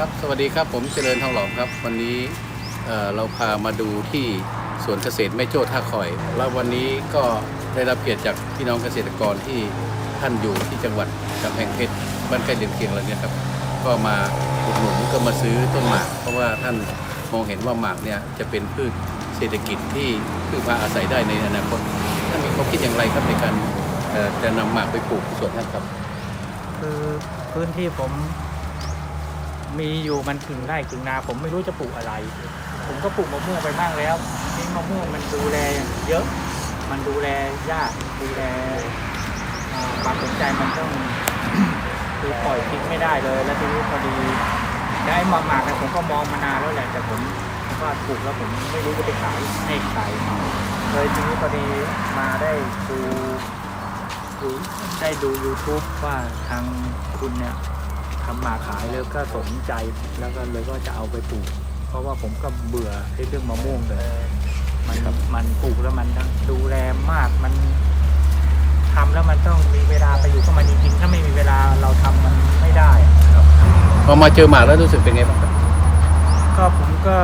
ครับสวัสดีครับผมเจริญทองหลอมครับ วันนี้เเราพามาดูที่สวนเกษตรแม่โจ้ท่าคอย แล้ววันนี้ก็ได้รับเกียรติจากพี่น้องเกษตรกรที่ท่านอยู่ที่จังหวัดกำแพงเพชรบ้านใกล้เรือนเคียงอะไรเนี่ยครับ ก็มาอุดหนุนก็มาซื้อต้นหมาก เพราะว่าท่านมองเห็นว่าหมากเนี่ยจะเป็นพืชเศรษฐกิจที่พึ่งพาอาศัยได้ในอนาคตท่านมีความคิดอย่างไรครับในการจะนำหมากไปปลูกสวนท่านครับ คือพื้นที่ผม มีอยู่มันกึ่งไร่กึ่งนา ผมไม่รู้จะปลูกอะไร ผมก็ปลูกมะม่วงไปบ้างแล้วนี่มะม่วงมันดูแลเยอะ มันดูแลยากดูแลความสนใจมันต้องคือปล่อยทิ้งไม่ได้เลย แล้วทีนี้พอดีได้หมากหมากเนี่ยผมก็มองมานานแล้วแหละแต่ผมว่าปลูกแล้วผมไม่รู้จะไปขายให้ใครเลยทีนี้พอดีมาได้ดูดูได้ดู YouTube ว่าทางคุณเนี่ย ทำมาขายแล้วก็สนใจแล้วก็เลยก็จะเอาไปปลูก เพราะว่าผมก็เบื่อไอ้เรื่องมะม่วงเลยมันมันปลูกแล้วมันทั้งดูแลมากมันทำแล้วมันต้องมีเวลาไปอยู่กับมันจริงๆถ้าไม่มีเวลาเราทำมันไม่ได้อะพอมาเจอหมากแล้วรู้สึกเป็นไงบ้างครับก็ผมก็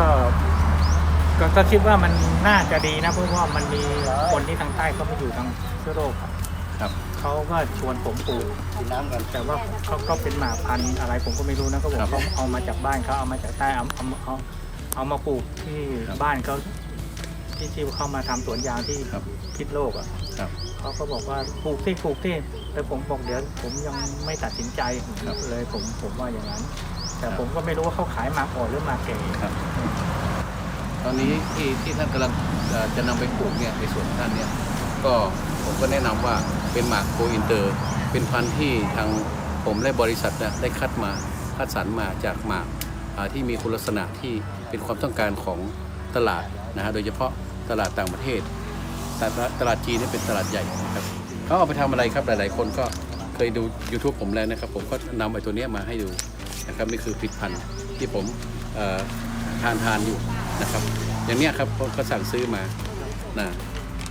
ก็ก็คิดว่ามันน่าจะดีนะเพราะว่ามันมีคนที่ทางใต้เขามาอยู่ทางเชื้อโรคอะ ครับเขาก็ชวนผมปลูกกินน้ำกันแต่ว่าเขาก็เป็นหมาพันธุ์อะไรผมก็ไม่รู้นะเขาบอครักบเขาเอามาจากบ้านเขาเอามาจากใต้เอาเอาเอาเอามาปลูกที่ครับบ้านเขาที่ที่เขามาทำสวนยางที่ครับ พิษโลกอะครับ เขาก็บอกว่าปลูกที่ปลูกที่แต่ผมบอกเดี๋ยวผมยังไม่ตัดสินใจครับเลยผมผมว่าอย่างนั้น แต่ครับ ผมก็ไม่รู้ว่าเขาขายหมากอ่อนหรือหมากแก่ ครับ ตอนนี้ที่ที่ท่านกำลังเอ่อจะนำไปปลูกเนี่ยในสวนท่านเนี่ย ก็ผมก็แนะนำว่าเป็นหมากโกอินเตอร์ เป็นพันธุ์ที่ทางผมและบริษัทได้คัดมาคัดสรรมาจากหมากที่มีคุณลักษณะที่เป็นความต้องการของตลาดนะฮะโดยเฉพาะตลาดต่างประเทศ ตลาดตลาดจีนนี่เป็นตลาดใหญ่นะครับเขาเอาไปทำอะไรครับหลาย ๆ คนก็เคยดู YouTube ผมแล้วนะครับ ผมก็นำไอ้ตัวนี้มาให้ดูนะครับนี่คือผลิตภัณฑ์ที่ผมทานทานอยู่นะครับ อย่างนี้ครับเขาก็สั่งซื้อมานะ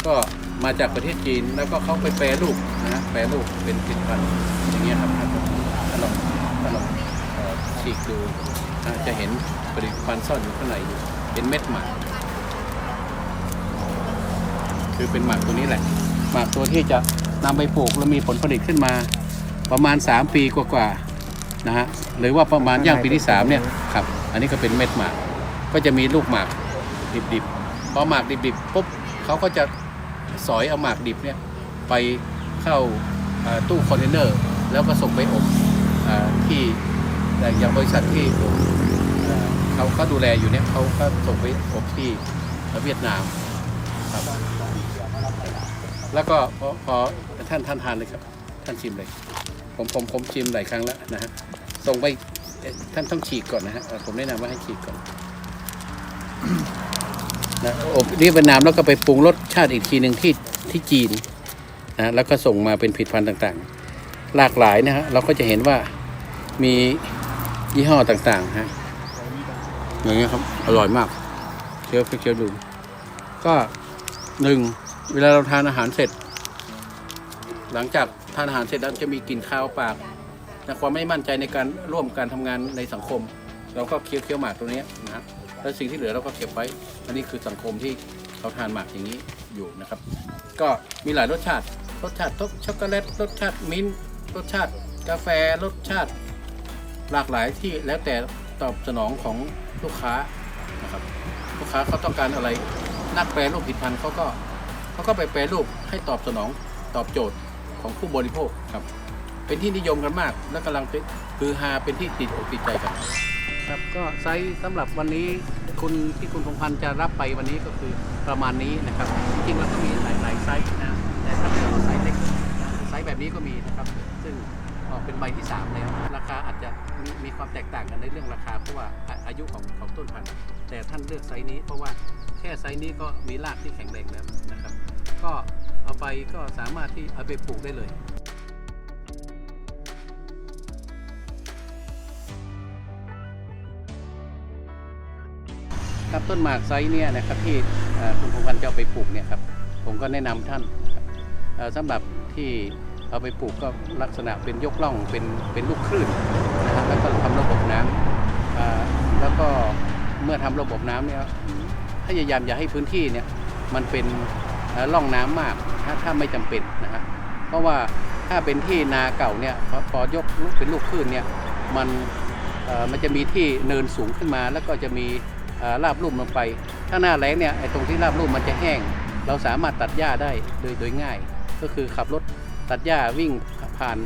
ก็มาจากประเทศจีนแล้วก็เขาไปแปรรูปนะแปรรูปเป็นผลิตภัณฑ์อย่างเงี้ยครับท่านถ้าลองถ้าลองเอ่อฉีกดูนะจะเห็นผลิตภัณฑ์ซ่อนอยู่ข้างในอยู่เป็นเม็ดหมากคือเป็นหมากตัวนี้แหละหมากตัวที่จะนำไปปลูกแล้วมีผลผลิตขึ้นมาประมาณ 3 ปีกว่าๆนะฮะหรือว่าประมาณย่างปีที่3เนี่ยครับอันนี้ก็เป็นเม็ดหมาก ก็จะมีลูกหมากดิบๆพอหมากดิบๆปุ๊บเขาก็จะ สอยเอาหมากดิบเนี่ยไปเข้าตู้คอนเทนเนอร์ แล้วก็ส่งไปอบอที่อย่างบริษัทที่ผมเขาเขาดูแลอยู่เนี่ยเขาก็ส่งไปอบที่เวียดนามครับ แล้วก็พอพอท่านท่านทานเลยครับ ท่านชิมเลย ผมผมผมชิมหลายครั้งแล้วนะฮะส่งไปท่านต้องฉีกก่อนนะฮะผมแนะนำว่าให้ฉีกก่อน นะอบนี่เป็นน้ำแล้วก็ไปปรุงรสชาติอีกทีหนึ่งที่ที่จีนนะแล้วก็ส่งมาเป็นผลิตภัณฑ์ต่างๆ หลากหลายนะฮะเราก็จะเห็นว่ามียี่ห้อต่างๆฮะอย่างเงี้ยครับอร่อยมากเคี้ยวเคี้ยวดู ก็หนึ่งเวลาเราทานอาหารเสร็จ หลังจากทานอาหารเสร็จแล้วจะมีกลิ่นคาวปากนะความไม่มั่นใจในการร่วมการทำงานในสังคม เราก็เคี้ยวเคี้ยวหมากตัวนี้นะฮะ แล้วสิ่งที่เหลือเราก็เก็บไว้ อันนี้คือสังคมที่เขาทานหมากอย่างนี้อยู่นะครับ ก็มีหลายรสชาติ รสชาติช็อกโกแลต รสชาติมิ้นท์รสชาติกาแฟ รสชาติหลากหลายที่แล้วแต่ตอบสนองของลูกค้านะครับ ลูกค้าเขาต้องการอะไร นักแปรรูปผลิตภัณฑ์เขาก็เขาก็ไปแปรรูปให้ตอบสนองตอบโจทย์ของผู้บริโภคครับ เป็นที่นิยมกันมาก และกำลังเป็นคือฮาเป็นที่ติดอกติดใจกัน ครับก็ไซส์สำหรับวันนี้คุณที่คุณพงพันธ์จะรับไปวันนี้ก็คือประมาณนี้นะครับ จริงๆแล้วก็มีหลายๆไซส์นะแต่ถ้าเป็นไซส์เล็กไซส์แบบนี้ก็มีนะครับ ซึ่งออกเป็นใบที่ 3 แล้ว ราคาอาจจะมีมีความแตกต่างกันในเรื่องราคาเพราะว่าอาอายุของของต้นพันธุ์แต่ท่านเลือกไซส์นี้เพราะว่าแค่ไซส์นี้ก็มีรากที่แข็งแรงแล้วนะครับ ก็เอาไปก็สามารถที่เอาไปปลูกได้เลย ครับต้นหมากไซส์เนี่ยนะครับที่คุณพงพันธ์จะเอาไปปลูกเนี่ยครับผมก็แนะนำท่านนะครับเอ่อสำหรับที่เอาไปปลูกก็ลักษณะเป็นยกล่องเป็นเป็นลูกคลื่นนะฮะแล้วก็ทำระบบน้ำอ่าแล้วก็เมื่อทำระบบน้ำเนี่ยพยายามอย่าให้พื้นที่เนี่ยมันเป็นเอ่อร่องน้ำมากถ้าถ้าไม่จำเป็นนะฮะเพราะว่าถ้าเป็นที่นาเก่าเนี่ยพอพอยกเป็นลูกคลื่นเนี่ยมันมันจะมีที่เนินสูงขึ้นมาแล้วก็จะมี ราบลุ่มลงไป ถ้าหน้าแล้งเนี่ยไอ้ตรงที่ราบลุ่มมันจะแห้ง เราสามารถตัดหญ้าได้โดยโดยง่าย ก็คือขับรถตัดหญ้าวิ่งผ่าน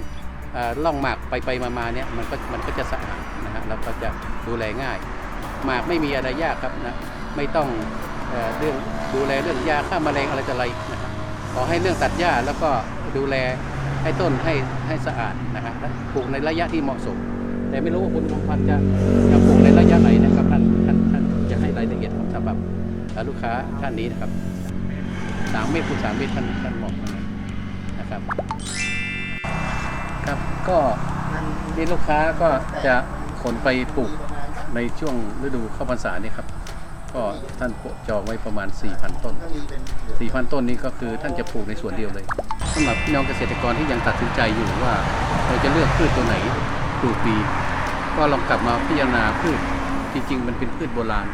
ล่องหมากไปไปมามาเนี่ยมันก็มันก็จะสะอาดนะฮะเราก็จะดูแลง่าย หมากไม่มีอะไรยากครับนะไม่ต้องเอเรื่องดูแลเรื่องยาฆ่าแมลงอะไรต่ออะไรนะครับขอให้เรื่องตัดหญ้าแล้วก็ดูแลให้ต้นให้ให้สะอาดนะฮะและปลูกในระยะที่เหมาะสม แต่ไม่รู้ว่าคุณพงพันธ์จะจะปลูกในระยะไหนนะครับท่านท่าน หรับลูกค้าท่านนี้นะครับสามเมตรคูณสามเมตรท่านท่านเหมาะนะครับครับก็นี่ลูกค้าก็จะขนไปปลูกในช่วงฤดูเข้าพรรษานี่ครับ ก็ท่านจองไว้ประมาณ 4,000 ต้น 4,000 ต้นนี้ก็คือท่านจะปลูกในสวนเดียวเลยสำหรับพี่น้องเกษตรกรที่ยังตัดสินใจอยู่ว่าเราจะเลือกพืชตัวไหนปลูกดีก็ลองกลับมาพิจารณาพืชจริง ๆ มันเป็นพืชโบราณ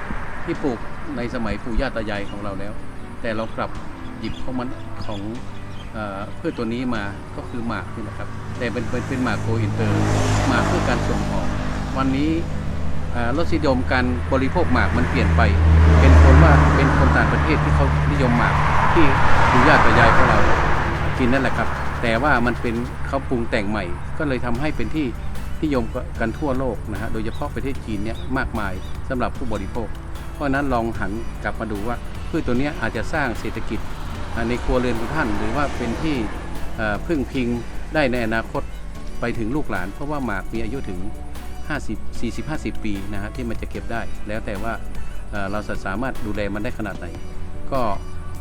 ที่ปลูกในสมัยปู่ย่าตายายของเราแล้ว แต่เรากลับหยิบของมันของเพืชตัวนี้มาก็คือหมากนี่นะครับ แต่เป็นเป็นหมากโกอินเตอร์หมากเพื่อการส่งออก วันนี้รสนิยมการบริโภคหมากมันเปลี่ยนไป เป็นคนว่าเป็นคนต่างประเทศที่เขานิยมหมากที่ปู่ย่าตายายของเรากินนั่นแหละครับ แต่ว่ามันเป็นเขาปรุงแต่งใหม่ ก็เลยทำให้เป็นที่นิยมกันทั่วโลกนะฮะโดยเฉพาะประเทศจีนเนี่ยมากมายสำหรับผู้บริโภค เพราะนั้นลองหันกลับมาดูว่าพืชตัวนี้อาจจะสร้างเศรษฐกิจในครัวเรือนของท่าน หรือว่าเป็นที่พึ่งพิงได้ในอนาคตไปถึงลูกหลาน เพราะว่าหมากมีอายุถึง 50 40 50 ปีนะฮะที่มันจะเก็บได้ แล้วแต่ว่าเราสามารถดูแลมันได้ขนาดไหน ก็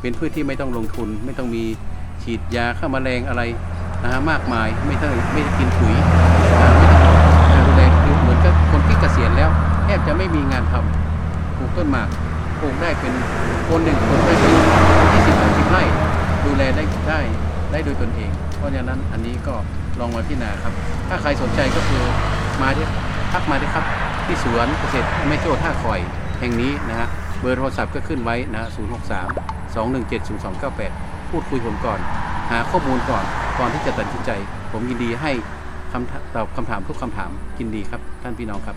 เป็นพืชที่ไม่ต้องลงทุน ไม่ต้องมีฉีดยาฆ่าแมลงอะไรนะฮะมากมายไม่ต้องไม่กินปุ๋ยไม่ต้องดูแลคือเหมือนกับคนที่เกษียณแล้ว แทบจะไม่มีงานทำป ลูกต้นหมากปลูกได้เป็นคนหนึ่งปลูกได้เป็นยี่สิบสามสิบไร่ดูแลได้ได้ได้โดยตนเอง เพราะฉะนั้นอันนี้ก็ลองมาพิจารณาครับ ถ้าใครสนใจก็คือมาที่ทักมาที่ครับที่สวนเกษตรแม่โจ้ท่าคอยแห่งนี้นะฮะเบอร์โทรศัพท์ก็ขึ้นไว้นะ0 6 3 2 1 7 0 2 9 8 พูดคุยผมก่อน หาข้อมูลก่อนก่อนที่จะตัดสินใจ ผมยินดีให้คำตอบคำถามทุกคำถามยินดีครับ ท่านพี่น้องครับ